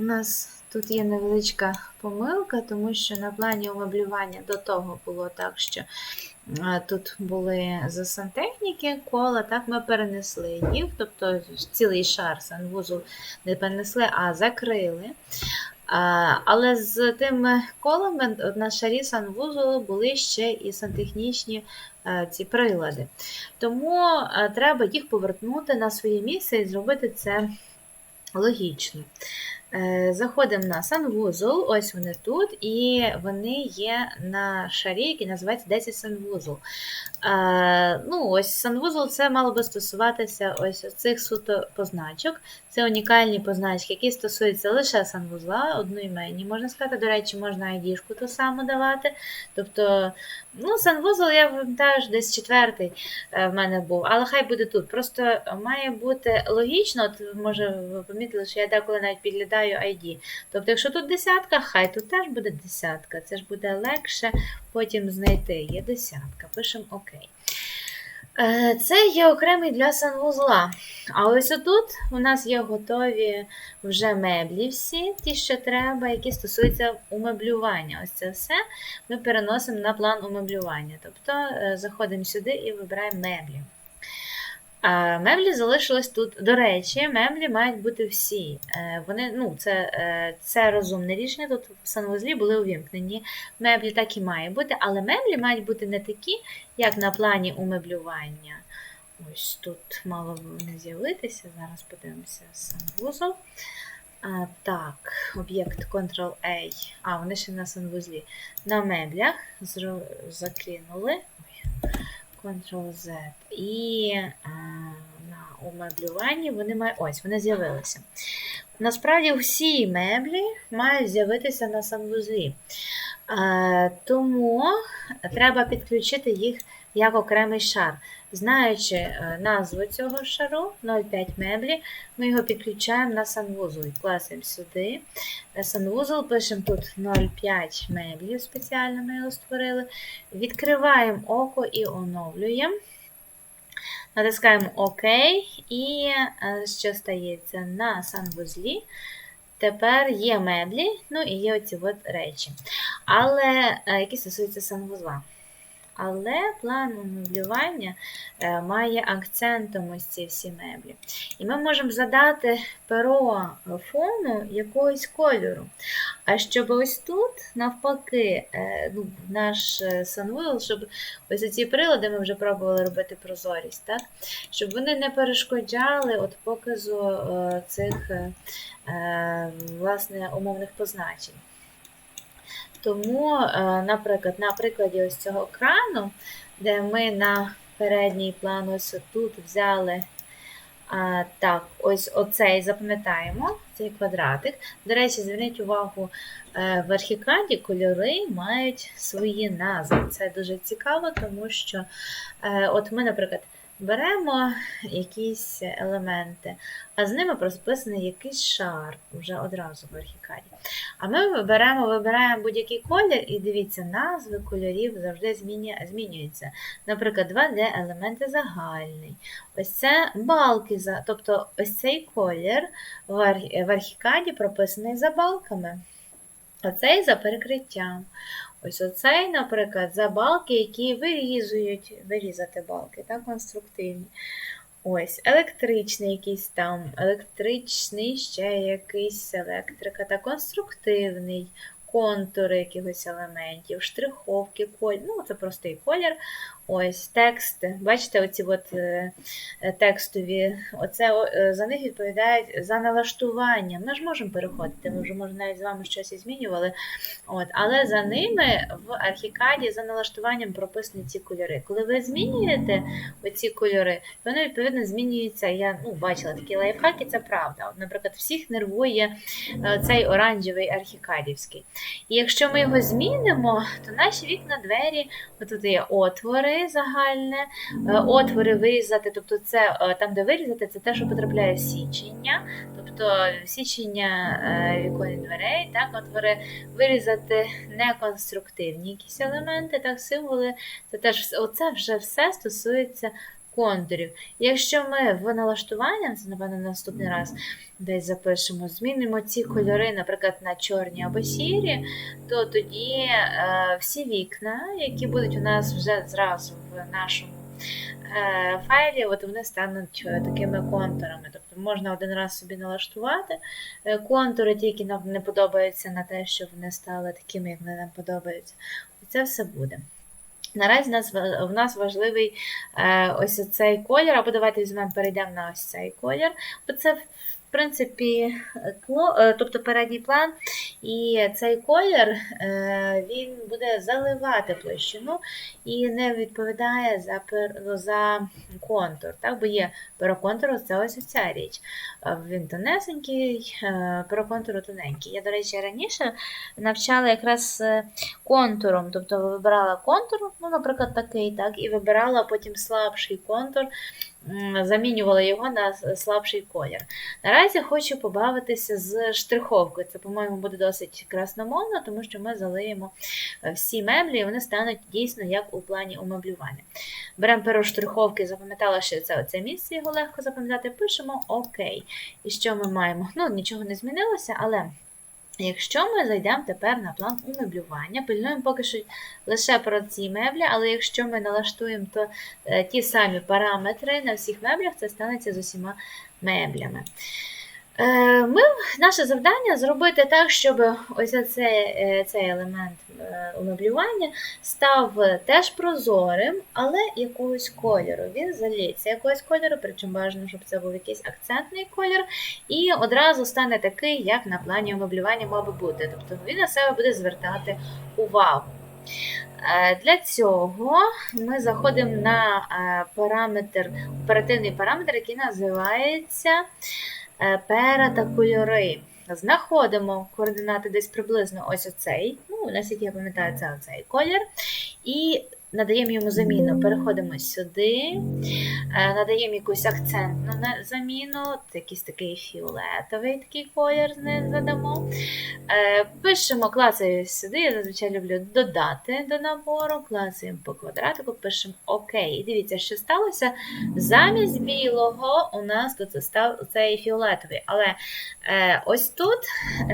У нас тут є невеличка помилка, тому що на плані умеблювання до того було так, що е, тут були за сантехніки кола, так ми перенесли їх, тобто цілий шар санвузол не перенесли, а закрили. Але з тими колами на шарі санвузолу були ще і сантехнічні е, ці прилади. Тому е, треба їх повернути на своє місце і зробити це логічно. Е, Заходимо на санвузол, ось вони тут, і вони є на шарі, який називається 10 санвузол. Е, Ну, ось Санвузол це мало би стосуватися ось цих суто позначок. Це унікальні позначки, які стосуються лише санвузла, одноіменні. Можна сказати, до речі, можна ID-шку ту саму давати. Тобто, ну, санвузол, я пам'ятаю, десь четвертий е, в мене був, але хай буде тут. Просто має бути логічно, от може ви помітили, що я деколи навіть підглядаю ID. Тобто, якщо тут десятка, хай тут теж буде десятка. Це ж буде легше потім знайти. Є десятка. Пишемо ОК. Е, Це є окремий для санвузла. А ось отут у нас є готові вже меблі всі, ті, що треба, які стосуються умеблювання. Ось це все ми переносимо на план умеблювання. Тобто е, заходимо сюди і вибираємо меблі. Меблі залишились тут. До речі, меблі мають бути всі. Е, Вони, ну, Це е, це розумне рішення. Тут в санвузлі були увімкнені. Меблі так і має бути, але меблі мають бути не такі, як на плані умеблювання. Ось тут мало б вони з'явитися. Зараз подивимося санвузол. А, Так, об'єкт Ctrl-A. А, вони ще на санвузлі. На меблях закинули. Ctrl-Z. І а, на умеблюванні вони мають. Ось, вони з'явилися. Насправді всі меблі мають з'явитися на санвузлі. Тому треба підключити їх як окремий шар. Знаючи е, назву цього шару 0,5 меблі, ми його підключаємо на санвузол. Класимо сюди. На санвузол пишемо тут 0,5 меблів, спеціально ми його створили. Відкриваємо око і оновлюємо. Натискаємо ОК, і е, що стається на санвузлі. Тепер є меблі, ну і є оці от речі. Але е, які стосуються санвузла. Але план умеблювання е, має акцентом ось ці всі меблі. І ми можемо задати перо фону якогось кольору. А щоб ось тут, навпаки, е, ну, наш е, санвузол, щоб ось ці прилади ми вже пробували робити прозорість, так? щоб вони не перешкоджали от показу е, цих е, е, власне, умовних позначень. Тому, е, наприклад, на прикладі ось цього крану, де ми на передній план ось тут взяли а, так, ось оцей запам'ятаємо, цей квадратик. До речі, зверніть увагу, е, в архікаді кольори мають свої назви. Це дуже цікаво, тому що е, от ми, наприклад, беремо якісь елементи, а з ними розписаний якийсь шар вже одразу в архікаді. А ми беремо, вибираємо будь-який колір, і дивіться, назви кольорів завжди змінюються. Наприклад, 2D елементи загальний. Ось це балки, тобто ось цей колір в арх- архікаді прописаний за балками. Оцей за перекриттям. Ось оцей, наприклад, за балки, які вирізують, вирізати балки, так, конструктивні. Ось, електричний якийсь там, електричний ще якийсь електрика та конструктивний, контури якихось елементів, штриховки, коль... ну це простий колір. Ось текст. Бачите, оці от е, е, текстові, оце е, за них відповідають за налаштування. Ми ж можемо переходити, ми вже може навіть з вами щось і змінювали. От, але за ними в архікаді за налаштуванням прописані ці кольори. Коли ви змінюєте оці кольори, вони відповідно змінюються. Я ну, бачила такі лайфхаки, це правда. От, наприклад, всіх нервує цей оранжевий архікадівський. І якщо ми його змінимо, то наші вікна, двері, отут є отвори загальне, е, отвори вирізати, тобто це е, там, де вирізати, це те, що потрапляє в січення, тобто січення е, вікон дверей, так, отвори вирізати неконструктивні якісь елементи, так, символи. Це теж оце вже все стосується контурів. Якщо ми в налаштуваннях, це, напевно, наступний раз десь запишемо, змінимо ці кольори, наприклад, на чорні або сірі, то тоді е, всі вікна, які будуть у нас вже зразу в нашому е, файлі, от вони стануть е, такими контурами. Тобто можна один раз собі налаштувати е, контури, ті, які нам не подобаються на те, щоб вони стали такими, як вони нам подобаються. І це все буде. Наразі нас, в нас важливий е, ось цей колір, або давайте візьмемо, перейдемо на ось цей колір. Бо це, в принципі, е, тобто передній план, і цей колір е, він буде заливати площину і не відповідає за, ну, за контур. Так? Бо є пероконтур, це ось ця річ. Е, Він тонесенький, пероконтуру тоненький. Я, до речі, раніше навчала якраз контуром, тобто вибирала контур, ну, наприклад, такий, так, і вибирала потім слабший контур, замінювала його на слабший колір. Наразі хочу побавитися з штриховкою. Це, по-моєму, буде досить красномовно, тому що ми залиємо е, всі меблі, і вони стануть дійсно як у плані умеблювання. Беремо перо штриховки, запам'ятала, що це оце місце, його легко запам'ятати, пишемо ОК. І що ми маємо? Ну, нічого не змінилося, але. Якщо ми зайдемо тепер на план умеблювання, пильнуємо поки що лише про ці меблі, але якщо ми налаштуємо то е, ті самі параметри на всіх меблях, це станеться з усіма меблями. Е, Ми, наше завдання зробити так, щоб ось цей, е, цей елемент умеблювання став теж прозорим, але якогось кольору. Він заліється якогось кольору, причому бажано, щоб це був якийсь акцентний колір, і одразу стане такий, як на плані умеблювання мав би бути. Тобто він на себе буде звертати увагу. Е, Для цього ми заходимо на е, параметр, оперативний параметр, який називається е, пера та кольори. Знаходимо координати десь приблизно ось оцей, ну, наскільки я пам'ятаю, це оцей колір. І надаємо йому заміну. Переходимо сюди, е, надаємо якусь акцентну заміну, якийсь такий фіолетовий такий колір задамо. Е, Пишемо, клацаю сюди, я зазвичай люблю додати до набору, клацаємо по квадратику, пишемо ОК. І дивіться, що сталося. Замість білого у нас тут став цей фіолетовий. Але е, ось тут,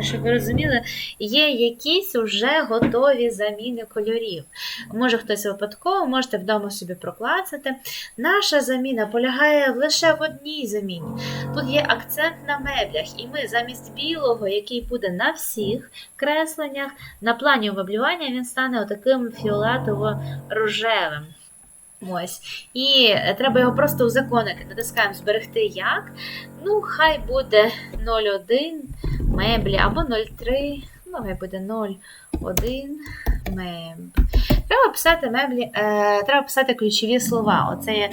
щоб ви розуміли, є якісь вже готові заміни кольорів. Може хтось випадково, можете вдома собі проклацати. Наша заміна полягає лише в одній заміні. Тут є акцент на меблях, і ми замість білого, який буде на всіх кресленнях, на плані умеблювання він стане отаким фіолетово-рожевим. Ось. І треба його просто узаконити. Натискаємо зберегти як. Ну, хай буде 0,1 меблі або 0,3, ну, хай буде 0,1 меблі. Треба писати меблі, е, треба писати ключові слова. Оце є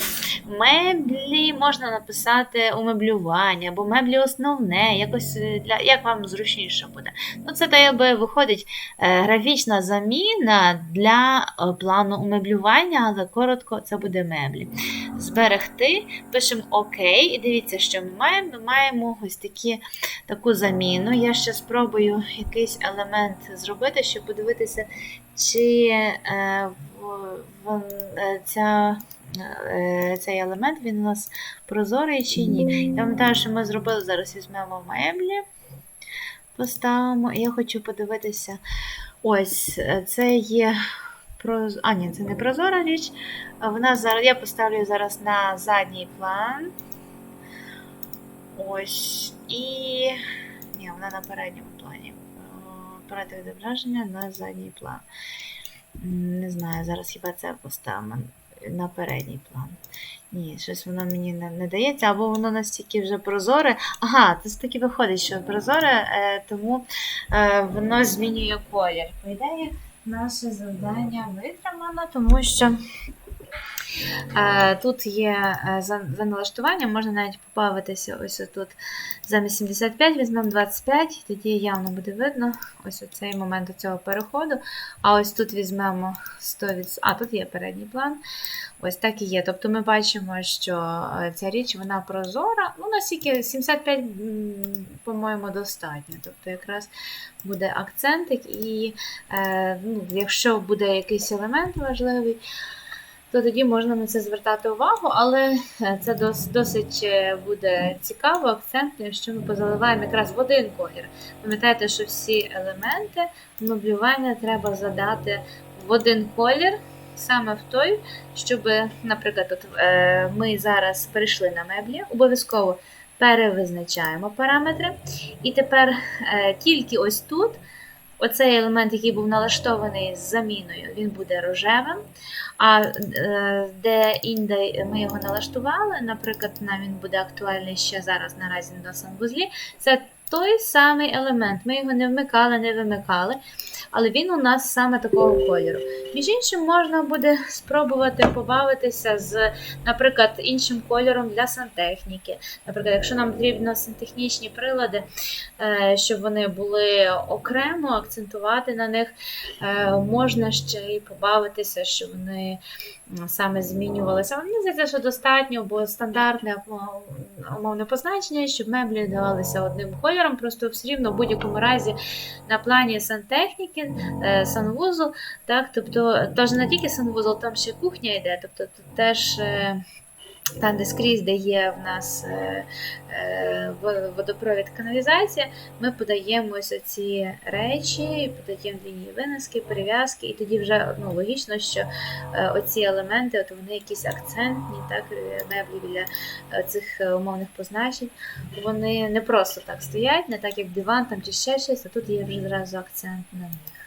меблі можна написати умеблювання, або меблі основне, якось е, для як вам зручніше буде. Ну, це якби виходить е, графічна заміна для е, плану умеблювання, але коротко це буде меблі. Зберегти, пишемо ОК, і дивіться, що ми маємо. Ми маємо ось такі, таку заміну. Я ще спробую якийсь елемент зробити, щоб подивитися, чи е, в, е, ця, е, цей елемент він у нас прозорий чи ні. Я пам'ятаю, що ми зробили, зараз візьмемо меблі, поставимо. І я хочу подивитися. Ось, е, це є. А, ні, це не прозора річ. Вона зараз, я поставлю зараз на задній план. Ось. І. Ні, вона на передньому плані. Оператор відображення на задній план. Не знаю, зараз хіба це поставимо на передній план. Ні, щось воно мені не, не дається, або воно настільки вже прозоре. Ага, це таки виходить, що прозоре, е, тому е, воно змінює колір. По ідеї, наше завдання витримано, тому що тут є е, за, налаштуванням, можна навіть побавитися ось тут. Замість 75 візьмемо 25, тоді явно буде видно ось цей момент цього переходу. А ось тут візьмемо 100%. А, тут є передній план. Ось так і є. Тобто ми бачимо, що е, ця річ вона прозора. Ну, наскільки 75, м, по-моєму, достатньо. Тобто, якраз буде акцентик, і е, ну, якщо буде якийсь елемент важливий, то тоді можна на це звертати увагу, але е, це дос- досить е, буде цікаво, акцентно, якщо ми позаливаємо якраз в один колір. Пам'ятайте, що всі елементи меблювання треба задати в один колір, саме в той, щоб, наприклад, от, е, ми зараз перейшли на меблі, обов'язково перевизначаємо параметри. І тепер тільки ось тут. Оцей елемент, який був налаштований з заміною, він буде рожевим. А е, де інде ми його налаштували, наприклад, нам він буде актуальний ще зараз наразі на санвузлі, це той самий елемент. Ми його не вмикали, не вимикали, але він у нас саме такого кольору. Між іншим, можна буде спробувати побавитися з, наприклад, іншим кольором для сантехніки. Наприклад, якщо нам потрібно сантехнічні прилади, е, щоб вони були окремо, акцентувати на них, е, можна ще й побавитися, щоб вони саме змінювалися. Мені здається, що достатньо, бо стандартне умовне позначення, щоб меблі давалися одним кольором, просто все рівно в будь-якому разі на плані сантехніки, е, санвузол, так, тобто тож не тільки санвузол, там ще кухня йде, тобто тут теж. е, Там, де скрізь, де є в нас водопровід каналізація, ми подаємо ці речі, подаємо лінії виноски, перев'язки, і тоді вже ну, логічно, що е, оці елементи, от вони якісь акцентні, так, е, меблі біля е, цих умовних позначень, вони не просто так стоять, не так як диван там чи ще щось, а тут є вже зразу акцент на них.